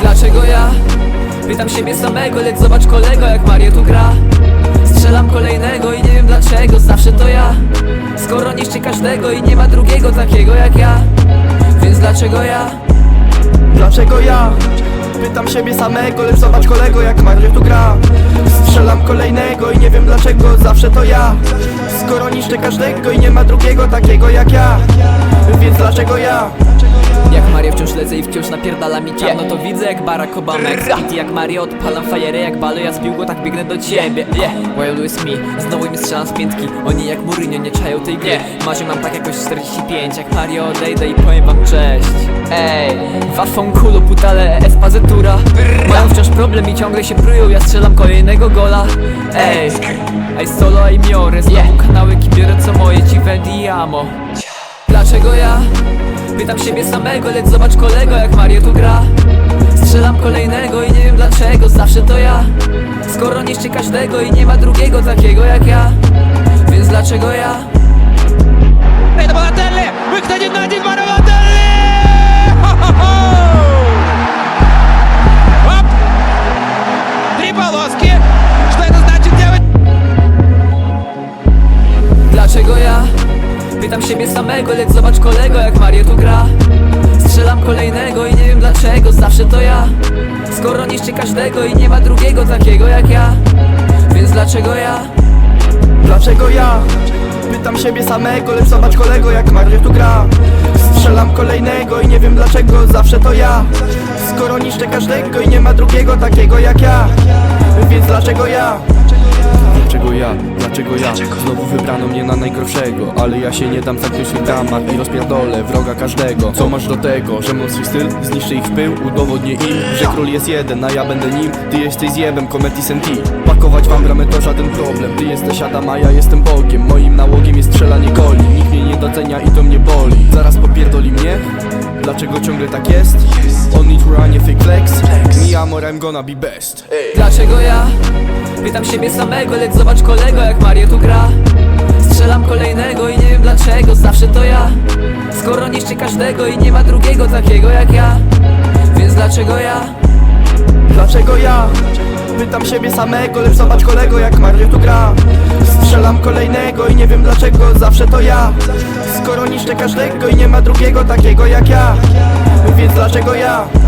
Dlaczego ja? Pytam siebie samego, lecz zobacz kolego jak Mario tu gra Strzelam kolejnego i nie wiem dlaczego, zawsze to ja Skoro niszczy każdego i nie ma drugiego takiego jak ja Więc dlaczego ja? Dlaczego ja? Pytam siebie samego, lecz zobacz kolego jak Mario tu gra kolejnego i nie wiem dlaczego, zawsze to ja Skoro niszczę każdego i nie ma drugiego takiego jak ja Więc dlaczego ja? Jak Mario wciąż lecę i wciąż napierdala mi ciano To widzę jak Barack Obama, jak jak Mario Odpalam fajerę jak balo, ja zbił go tak biegnę do ciebie. Yeah. Wild with me, znowu im strzelam z piętki. Oni jak Mourinho nie czają tej gry. Marzę mam tak jakoś 45 Jak Mario odejdę i powiem wam cześć. Ej, wafą kulu putale espazytura Mają wciąż problem i ciągle się prują Ja strzelam kolejnego gola. Ej, ej. Solo i miorę Znowu kanały biorę co moje ci amo. Dlaczego ja? Pytam siebie samego, lecz zobacz kolego jak Mario tu gra. Strzelam kolejnego i nie wiem dlaczego, zawsze to ja. Skoro niszczy każdego i nie ma drugiego takiego jak ja Więc dlaczego ja? Ej, to była Wygnanie na dzień Pytam siebie samego, lecz zobacz kolego jak Mario tu gra Strzelam kolejnego i nie wiem dlaczego, zawsze to ja Skoro niszczy każdego i nie ma drugiego takiego jak ja Więc dlaczego ja? Dlaczego ja? Pytam siebie samego, lecz zobacz kolego jak Mario tu gra Strzelam kolejnego i nie wiem dlaczego, zawsze to ja Skoro niszczę każdego i nie ma drugiego takiego jak ja Więc dlaczego ja? Dlaczego ja? Znowu wybrano mnie na najgorszego Ale ja się nie dam zamknąć w dramat I rozpierdolę wroga każdego Co masz do tego, że mam swój styl? Zniszczę ich w pył, udowodnię im Że król jest jeden, a ja będę nim Ty jesteś zjebem, kometi senti Pakować wam bramę to żaden problem Ty jesteś Adam, a ja jestem Bogiem Moim nałogiem jest strzelanie goli Nikt mnie nie docenia i to mnie boli Zaraz popierdoli mnie? Dlaczego ciągle tak jest? Only to run, fake flex Me amor, I'm gonna be best Dlaczego ja? Pytam siebie samego, lecz zobacz kolego jak Mario tu gra Strzelam kolejnego i nie wiem dlaczego, zawsze to ja Skoro niszczy każdego i nie ma drugiego takiego jak ja Więc dlaczego ja? Dlaczego ja? Pytam siebie samego, lecz zobacz kolego jak Mario tu gra Strzelam kolejnego i nie wiem dlaczego, zawsze to ja Skoro niszczę każdego i nie ma drugiego takiego jak ja Więc dlaczego ja?